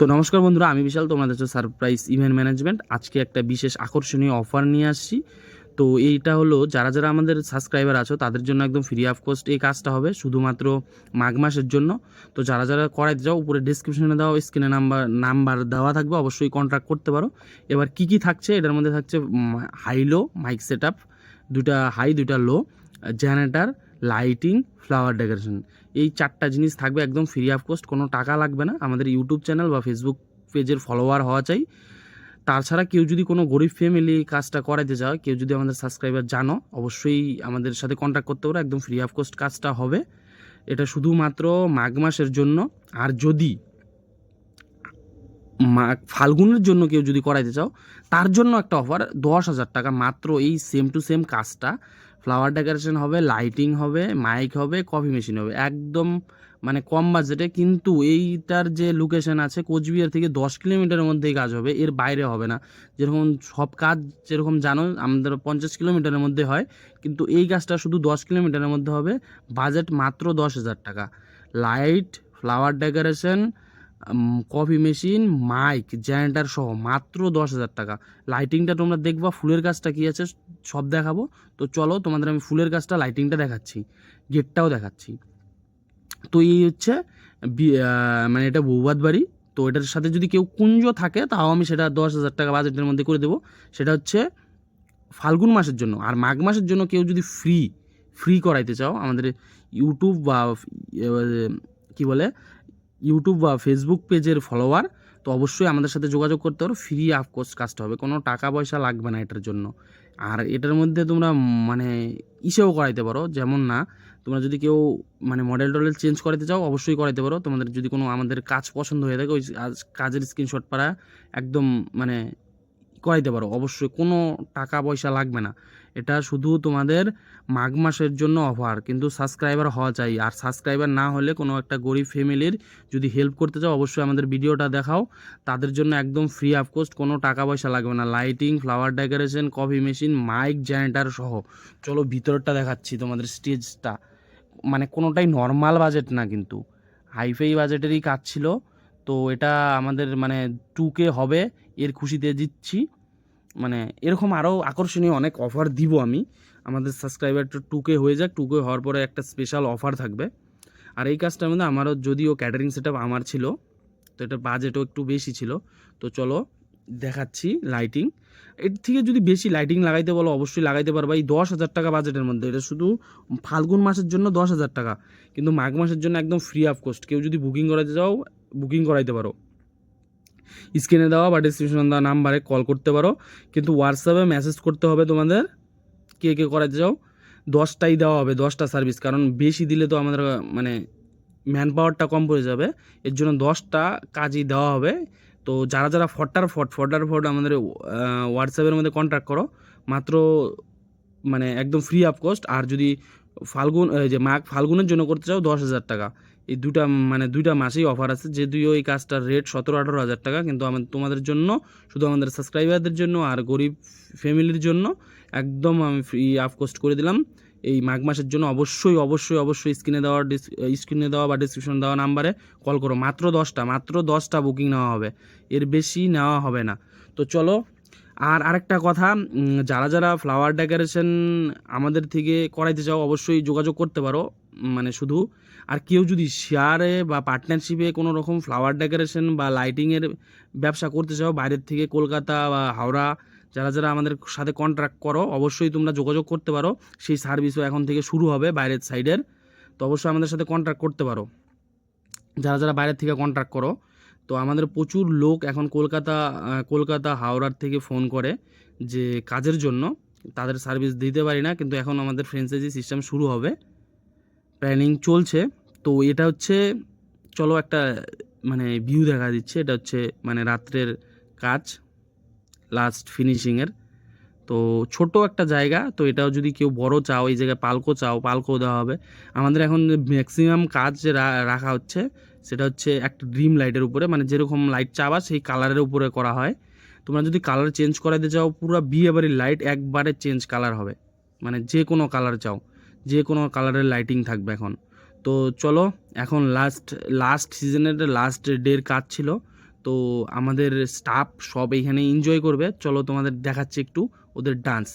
তো নমস্কার বন্ধুরা, আমি বিশাল, তোমাদের হচ্ছে সারপ্রাইজ ইভেন্ট ম্যানেজমেন্ট আজকে একটা বিশেষ আকর্ষণীয় অফার নিয়ে আসছি। তো এইটা হলো, যারা যারা আমাদের সাবস্ক্রাইবার আছো, তাদের জন্য একদম ফ্রি অফ কস্ট এই কাজটা হবে, শুধুমাত্র মাঘ মাসের জন্য। তো যারা যারা করাইতে যাও উপরে ডিসক্রিপশনে দেওয়া স্ক্রিনে নাম্বার নাম্বার দেওয়া থাকবে, অবশ্যই কন্ট্যাক্ট করতে পারো। এবার কি কি থাকছে, এটার মধ্যে থাকছে high low mic set up দুটা হাই দুটা low generator lighting flower decoration এই চারটা জিনিস থাকবে একদম ফ্রি অফ কস্ট কোনো টাকা লাগবে না। আমাদের ইউটিউব চ্যানেল বা ফেসবুক পেজের ফলোয়ার হওয়া চাই। তাছাড়া কেউ যদি কোনো গরিব ফ্যামিলি কাজটা করাইতে চায় কেউ যদি আমাদের সাবস্ক্রাইবার জানো, অবশ্যই আমাদের সাথে কন্ট্যাক্ট করতে পারো। একদম ফ্রি অফ কস্ট কাজটা হবে। এটা শুধুমাত্র মাঘ মাসের জন্য। আর যদি মাঘ ফাল্গুনের জন্য কেউ যদি করাইতে চাও, তার জন্য একটা অফার দশ হাজার টাকা। মাত্র এই সেম টু সেম কাজটা। ফ্লাওয়ার ডেকোরেশন হবে লাইটিং হবে মাইক হবে কফি মেশিন হবে। একদম মানে কম বাজেটে কিন্তু এইটার যে লোকেশন আছে কোচবিহার থেকে দশ কিলোমিটারের মধ্যেই কাজ হবে, এর বাইরে হবে না। যেরকম সব কাজ যেরকম জানো, আমাদের পঞ্চাশ কিলোমিটারের মধ্যে হয়, কিন্তু এই কাজটা শুধু দশ কিলোমিটারের মধ্যে হবে। বাজেট মাত্র দশ হাজার টাকা। Light flower decoration coffee machine, mic, generator সহ মাত্র দশ হাজার টাকা। লাইটিংটা তোমরা দেখবা, ফুলের গাছটা কী আছে সব দেখাবো। তো চলো, তোমাদের আমি ফুলের গাছটা লাইটিংটা দেখাচ্ছি গেটটাও দেখাচ্ছি। তো এই হচ্ছে মানে এটা বৌবাদ বাড়ি। তো এটার সাথে যদি কেউ কুঞ্জ থাকে, তাও আমি সেটা দশ হাজার টাকা বাজেটের মধ্যে করে দেবো। সেটা হচ্ছে ফাল্গুন মাসের জন্য। আর মাঘ মাসের জন্য কেউ যদি ফ্রি ফ্রি করাইতে চাও, আমাদের ইউটিউব বা কি বলে ইউটিউব বা ফেসবুক পেজের ফলোয়ার তো অবশ্যই আমাদের সাথে যোগাযোগ করতে পারো। ফ্রি অফ অফকোর্স কাজটা হবে। কোনো টাকা পয়সা লাগবে না এটার জন্য। আর এটার মধ্যে তোমরা মানে ইসেও করাইতে পারো। যেমন না, তোমরা যদি কেউ মানে মডেল টডেল চেঞ্জ করাতে চাও, অবশ্যই করাইতে পারো। তোমাদের যদি কোনো আমাদের কাজ পছন্দ হয়ে থাকে, ওই কাজের স্ক্রিনশট পাড়া একদম মানে করাইতে পারো। অবশ্যই কোনো টাকা পয়সা লাগবে না। এটা শুধু তোমাদের মাঘ মাসের জন্য অফার কিন্তু সাবস্ক্রাইবার হওয়া চাই। আর সাবস্ক্রাইবার না হলে কোনো একটা গরিব ফ্যামিলির যদি হেল্প করতে চাও, অবশ্যই আমাদের ভিডিওটা দেখাও। তাদের জন্য একদম ফ্রি অফ কোস্ট কোনো টাকা পয়সা লাগবে না। Lighting flower decoration coffee machine mic generator সহ। চলো ভিতরটা দেখাচ্ছি তোমাদের স্টেজটা মানে কোনোটাই নর্মাল বাজেট না কিন্তু। হাইফাই বাজেটেরই কাজ ছিল। তো এটা আমাদের মানে টুকে হবে। এর খুশিতে দিচ্ছি। মানে এরকম আরও আকর্ষণীয় অনেক অফার দিব আমি। আমাদের সাবস্ক্রাইবারটা টুকে হয়ে যাক টুকে হওয়ার পরে একটা স্পেশাল অফার থাকবে। আর এই কাজটার মধ্যে আমারও যদিও ক্যাটারিং সেট আমার ছিল, তো এটা বাজেটও একটু বেশি ছিল। তো চলো দেখাচ্ছি লাইটিং এর থেকে যদি বেশি লাইটিং লাগাইতে বলো, অবশ্যই লাগাইতে পারবা এই দশ হাজার টাকা বাজেটের মধ্যে। এটা শুধু ফাল্গুন মাসের জন্য দশ হাজার টাকা। কিন্তু মাঘ মাসের জন্য একদম ফ্রি অফ কস্ট কেউ যদি বুকিং করাতে যাও বুকিং করাইতে পারো। স্ক্রিনে দেওয়া বা ডিসক্রিপশন দেওয়া নাম্বারে কল করতে পারো। কিন্তু হোয়াটসঅ্যাপে মেসেজ করতে হবে তোমাদের। কে কে করাতে চাও? দশটাই দেওয়া হবে, দশটা সার্ভিস কারণ বেশি দিলে তো আমাদের মানে ম্যান পাওয়ারটা কম পড়ে যাবে। এর জন্য দশটা কাজই দেওয়া হবে। তো যারা যারা ফটার ফট ফটার ফট আমাদের হোয়াটসঅ্যাপের মধ্যে কন্ট্যাক্ট করো। মাত্র মানে একদম ফ্রি অফ কস্ট আর যদি ফাল্গুন, এই যে মাঘ ফাল্গুনের জন্য করতে চাও দশ হাজার টাকা। এই দুটা মানে দুইটা মাসেই অফার আছে। যে দুই ওই কাজটার রেট সতেরো, আঠারো হাজার টাকা। কিন্তু আমাদের তোমাদের জন্য, শুধু আমাদের সাবস্ক্রাইবারদের জন্য আর গরিব ফ্যামিলির জন্য একদম আমি ফ্রি অফ কস্ট করে দিলাম। এই মাঘ মাসের জন্য অবশ্যই অবশ্যই অবশ্যই স্ক্রিনে দেওয়া স্ক্রিনে দেওয়া বা ডিসক্রিপশন দেওয়া নাম্বারে কল করো। মাত্র দশটা মাত্র দশটা বুকিং নেওয়া হবে। এর বেশি নেওয়া হবে না। তো চলো আর আরেকটা কথা যারা যারা ফ্লাওয়ার ডেকোরেশন আমাদের থেকে করাইতে চাও অবশ্যই যোগাযোগ করতে পারো। মানে শুধু, আর কেউ যদি শেয়ারে বা পার্টনারশিপে কোনো রকম ফ্লাওয়ার ডেকোরেশন বা লাইটিংয়ের ব্যবসা করতে চাও, বাইরের থেকে কলকাতা বা হাওড়া, যারা যারা আমাদের সাথে কন্ট্রাক্ট করো, অবশ্যই তোমরা যোগাযোগ করতে পারো। সেই সার্ভিসও এখন থেকে শুরু হবে বাইরের সাইডের তো অবশ্যই আমাদের সাথে কন্ট্রাক্ট করতে পারো। যারা যারা বাইরের থেকে কন্ট্রাক্ট করো তো আমাদের প্রচুর লোক এখন কলকাতা কলকাতা, হাওড়ার থেকে ফোন করে যে কাজের জন্য। তাদের সার্ভিস দিতে পারি না, কিন্তু এখন আমাদের ফ্রেঞ্চাইজি সিস্টেম শুরু হবে। প্ল্যানিং চলছে। তো এটা হচ্ছে, চলো একটা মানে ভিউ দেখা দিচ্ছে। এটা হচ্ছে মানে রাত্রের কাজ লাস্ট ফিনিশিংয়ের তো ছোট একটা জায়গা, তো এটাও যদি কেউ বড় চাও, এই জায়গায় পালকো চাও, পালকো দেওয়া হবে। আমাদের এখন ম্যাক্সিমাম কাজ যে রাখা হচ্ছে, সেটা হচ্ছে একটা ড্রিম লাইটের উপরে মানে যেরকম লাইট চাবা, সেই কালারের উপরে করা হয়। তোমরা যদি কালার চেঞ্জ করাতে চাও, পুরো বিয়ে বাড়ির লাইট একবারে চেঞ্জ কালার হবে। মানে যে কোনো কালার চাও, যে কোনো কালারের লাইটিং থাকবে এখন। তো চলো, এখন লাস্ট লাস্ট সিজনের লাস্ট ডের কাজ ছিল। তো আমাদের স্টাফ সব এইখানে এনজয় করবে। চলো তোমাদের দেখাচ্ছি একটু ওদের ডান্স